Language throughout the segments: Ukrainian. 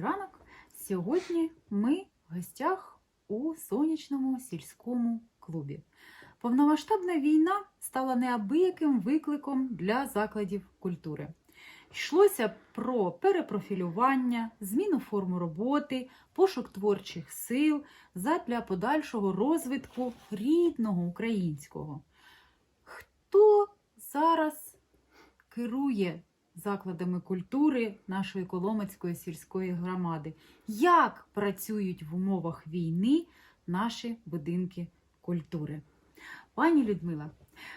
Добрий ранок. Сьогодні ми в гостях у сонячному сільському клубі. Повномасштабна війна стала неабияким викликом для закладів культури. Йшлося про перепрофілювання, зміну форми роботи, пошук творчих сил задля подальшого розвитку рідного українського. Хто зараз керує закладами культури нашої Коломацької сільської громади? Як працюють в умовах війни наші будинки культури? Пані Людмила,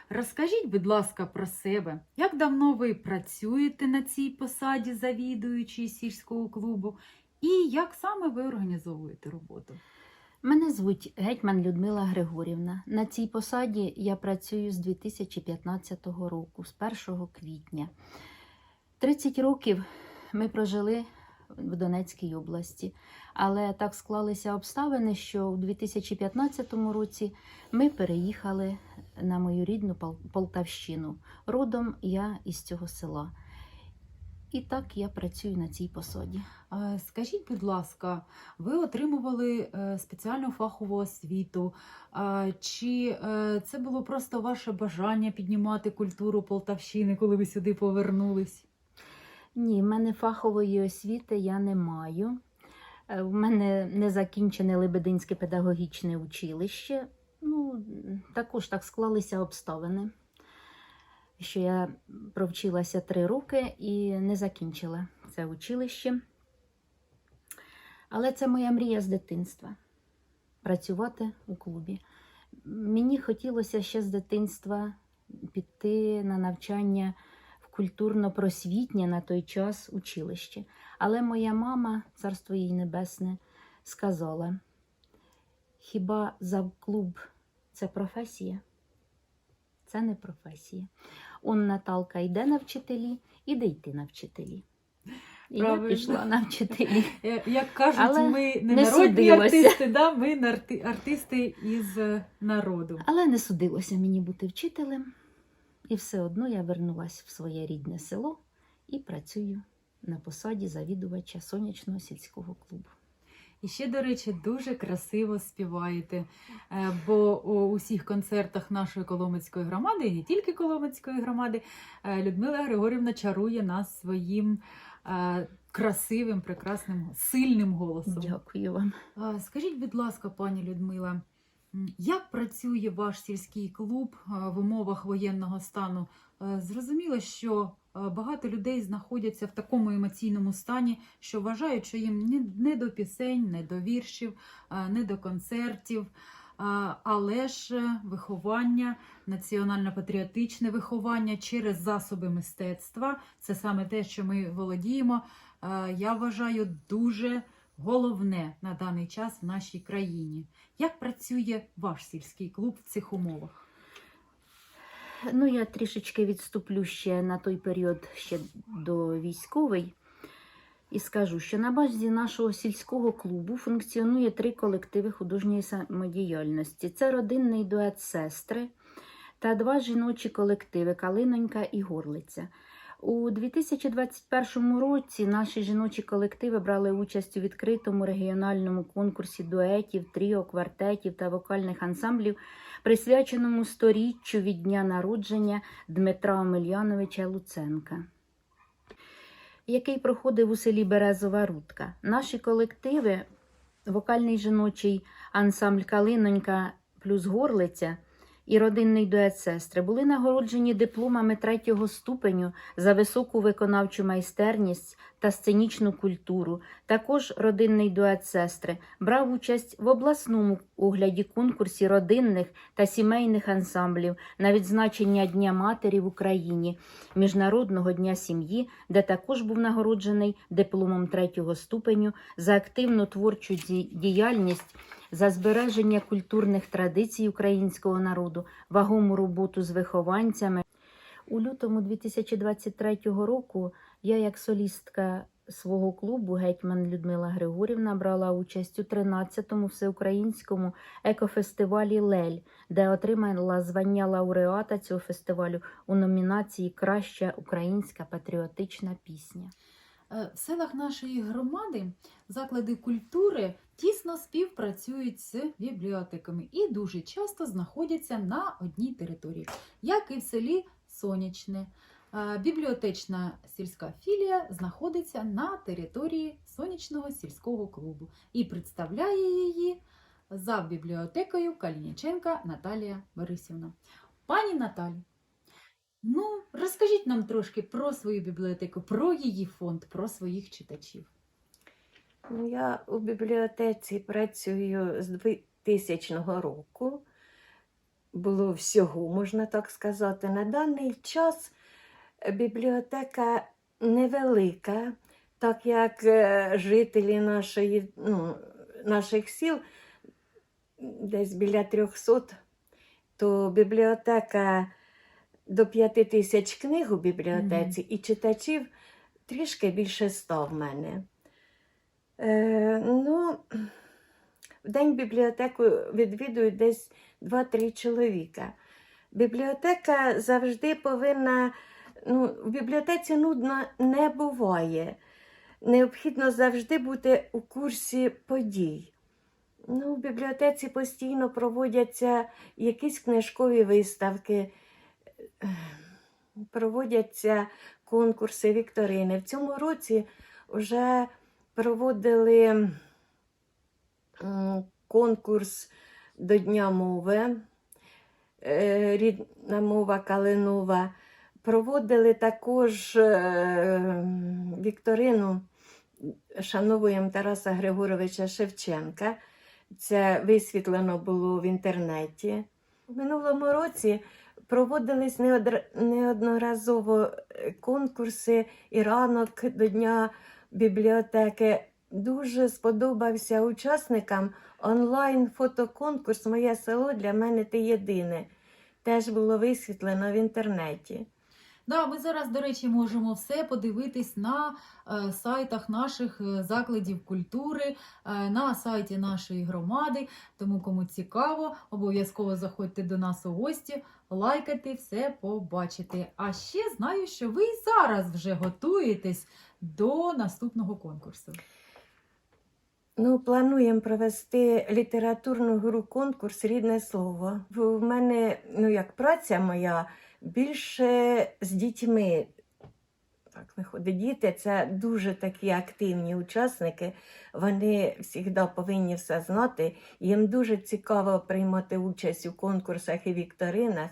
розкажіть, будь ласка, про себе. Як давно ви працюєте на цій посаді завідуючої сільського клубу? І як саме ви організовуєте роботу? Мене звуть Гетьман Людмила Григорівна. На цій посаді я працюю з 2015 року, з 1 квітня. 30 років ми прожили в Донецькій області, але так склалися обставини, що у 2015 році ми переїхали на мою рідну Полтавщину. Родом я із цього села. І так я працюю на цій посаді. Скажіть, будь ласка, ви отримували е, спеціальну фахову освіту? Чи е, це було просто ваше бажання піднімати культуру Полтавщини, коли ви сюди повернулись? Ні, в мене фахової освіти я не маю. Е, В мене не закінчене Лебединське педагогічне училище. Ну, також так склалися обставини, що я провчилася три роки і не закінчила це училище. Але це моя мрія з дитинства працювати у клубі. Мені хотілося ще з дитинства піти на навчання культурно-просвітнє на той час училище. Але моя мама, царство їй небесне, сказала: хіба завклуб це професія? Це не професія. Он Наталка йде на вчителі, іде йти на вчителі. І я пішла на вчителі. Е, Як кажуть, Але ми не, не народні судилося. артисти, да? ми нарти- артисти із е, народу. Але не судилося мені бути вчителем. І все одно я вернулася в своє рідне село і працюю на посаді завідувача сонячного сільського клубу. І ще, до речі, дуже красиво співаєте. Е, Бо у усіх концертах нашої Коломицької громади, і не тільки Коломицької громади, е, Людмила Григорівна чарує нас своїм е, красивим, прекрасним, сильним голосом. Дякую вам. Скажіть, будь ласка, пані Людмила, як працює ваш сільський клуб в умовах воєнного стану? Е, Зрозуміло, що е, багато людей знаходяться в такому емоційному стані, що вважають, що їм не до пісень, не до віршів, не до концертів. Але ж е, виховання, національно-патріотичне виховання через засоби мистецтва це саме те, що ми володіємо. е, Я вважаю дуже головне на даний час в нашій країні. Як працює ваш сільський клуб в цих умовах? Ну, я трішечки відступлю ще на той період ще до військовий. І скажу, що на базі нашого сільського клубу функціонує три колективи художньої самодіяльності: це родинний дует сестри та два жіночі колективи Калинонька і Горлиця. У 2021 році наші жіночі колективи брали участь у відкритому регіональному конкурсі дуетів, тріо, квартетів та вокальних ансамблів, присвяченому сторіччю від дня народження Дмитра Омельяновича Луценка, який проходив у селі Березова Рудка. Наші колективи, вокальний жіночий ансамбль Калинонька плюс Горлиця і родинний дует сестри були нагороджені дипломами третього ступеню за високу виконавчу майстерність та сценічну культуру. Також родинний дует сестри брав участь в обласному огляді конкурсі родинних та сімейних ансамблів на відзначення Дня Матері в Україні, Міжнародного дня сім'ї, де також був нагороджений дипломом третього ступеню за активну творчу діяльність за збереження культурних традицій українського народу, вагому роботу з вихованцями. У лютому 2023 року я, як солістка свого клубу Гетьман Людмила Григорівна, брала участь у 13-му всеукраїнському екофестивалі Лель, де отримала звання лауреата цього фестивалю у номінації Краща українська патріотична пісня. Е, В селах нашої громади заклади культури тісно співпрацюють з бібліотеками і дуже часто знаходяться на одній території, як і в селі Сонячне. Е, Бібліотечна сільська філія знаходиться на території сонячного сільського клубу і представляє її за бібліотекою Калініченка Наталія Борисівна. Пані Наталі, ну розкажіть нам трошки про свою бібліотеку, про її фонд, про своїх читачів. Ну, я у бібліотеці працюю з 2000 року. Було всього, можна так сказати. На даний час бібліотека невелика, так як е, жителі нашої, ну, наших сіл десь біля 300, то бібліотека до 5 тисяч книг у бібліотеці і читачів трішки більше 100 в мене. Е, ну, в день бібліотеку відвідують десь 2-3 чоловіка. Бібліотека завжди повинна, ну, в бібліотеці нудно не буває. Необхідно завжди бути у курсі подій. Ну, в бібліотеці постійно проводяться якісь книжкові виставки, проводяться конкурси, вікторини. В цьому році вже проводили конкурс до Дня мови, е, рідна мова Калинова. Проводили також е, вікторину шановуємо Тараса Григоровича Шевченка. Це висвітлено було в інтернеті. У минулому році проводились неодноразово е, конкурси і ранок до Дня бібліотеки. Дуже сподобався учасникам онлайн-фотоконкурс Моє село для мене ти єдине. Теж було висвітлено в інтернеті. Да, ми зараз, до речі, можемо все подивитись на е, сайтах наших е, закладів культури, е, на сайті нашої громади. Тому, кому цікаво, обов'язково заходьте до нас у гості, лайкайте, все побачите. А ще знаю, що ви зараз вже готуєтесь до наступного конкурсу. Ну, плануємо провести літературну гру конкурс Рідне слово. В мене, ну як праця моя, більше з дітьми. Так виходить, діти це дуже такі активні учасники. Вони завжди повинні все знати. Їм дуже цікаво приймати участь у конкурсах і вікторинах.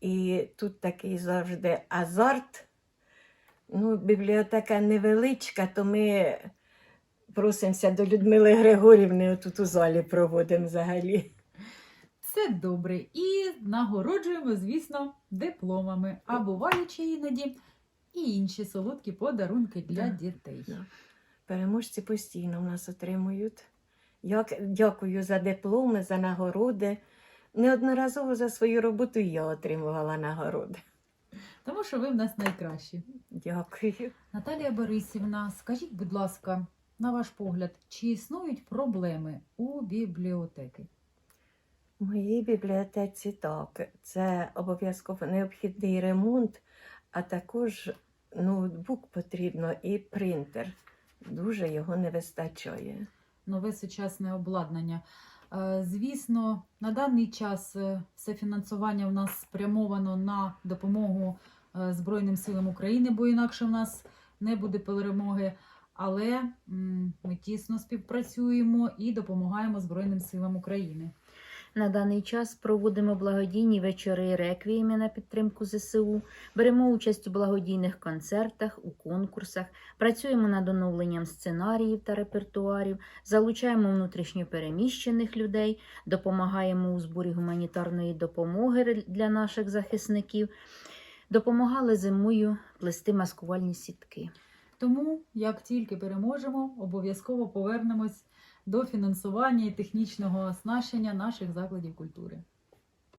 І тут такий завжди азарт. Ну, бібліотека невеличка, то ми просимося до Людмили Григорівни, тут у залі проводимо взагалі. Все добре. І нагороджуємо, звісно, дипломами. А буваючи іноді і інші солодкі подарунки для Да. дітей. Да. Переможці постійно в нас отримують. Як, дякую за дипломи, за нагороди. Неодноразово за свою роботу я отримувала нагороди. Тому що ви в нас найкращі. Дякую. Наталія Борисівна, скажіть, будь ласка, на ваш погляд, чи існують проблеми у бібліотеки? В моїй бібліотеці так. Це обов'язково необхідний ремонт, а також ноутбук потрібно і принтер. Дуже його не вистачає. Нове сучасне обладнання. Е, Звісно, на даний час е, все фінансування в нас спрямовано на допомогу е, Збройним силам України, бо інакше в нас не буде перемоги. Але ми тісно співпрацюємо і допомагаємо Збройним силам України. На даний час проводимо благодійні вечори і реквієми на підтримку ЗСУ, беремо участь у благодійних концертах, у конкурсах, працюємо над оновленням сценаріїв та репертуарів, залучаємо внутрішньо переміщених людей, допомагаємо у зборі гуманітарної допомоги для наших захисників, допомагали зимою плести маскувальні сітки. Тому, як тільки переможемо, обов'язково повернемось до фінансування і технічного оснащення наших закладів культури.